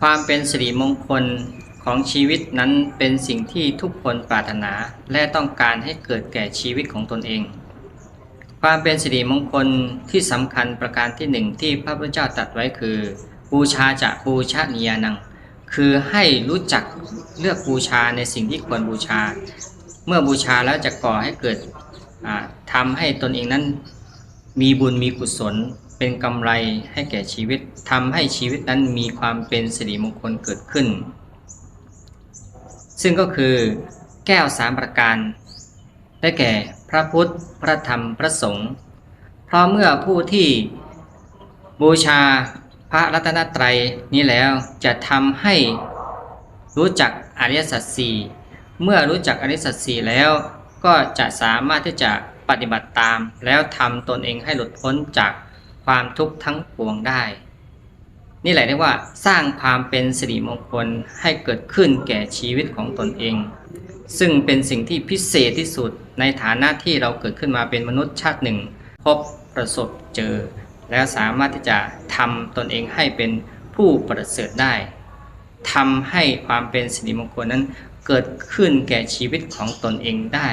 ความเป็นสิริมงคลของชีวิตนั้นเป็นสิ่งที่ทุกคนปรารถนาและต้องการให้เกิดแก่ชีวิตของตนเอง ความเป็นสิริมงคลที่สำคัญประการที่หนึ่งที่พระพุทธเจ้าตรัสไว้คือ บูชาจะบูชานียนัง คือให้รู้จักเลือกบูชาในสิ่งที่ควรบูชา เมื่อบูชาแล้วจะก่อให้เกิดอ่าทำให้ตนเองนั้น มีบุญมีกุศลเป็นกำไรให้แก่ชีวิตทำให้ชีวิตนั้นมีความเป็นสิริมงคลเกิดขึ้น ซึ่งก็คือแก้วสามประการ ได้แก่พระพุทธ พระธรรม พระสงฆ์ เพราะเมื่อผู้ที่บูชาพระรัตนตรัยนี้แล้วจะทำให้รู้จักอริยสัจสี่เมื่อรู้จักอริยสัจสี่แล้วก็จะสามารถที่จะ ปฏิบัติตาม แล้วทำตนเองให้หลุดพ้นจากความทุกข์ทั้งปวงได้ นี่แหละเรียกว่าสร้างความเป็นสิริมงคลให้เกิดขึ้นแก่ชีวิตของตนเอง ซึ่งเป็นสิ่งที่พิเศษที่สุดในฐานะที่เราเกิดขึ้นมาเป็นมนุษย์ชาติหนึ่ง พบประสบเจอ แล้วสามารถที่จะทำตนเองให้เป็นผู้ประเสริฐได้ทำให้ความเป็นสิริมงคลนั้นเกิดขึ้นแก่ชีวิตของตนเองได้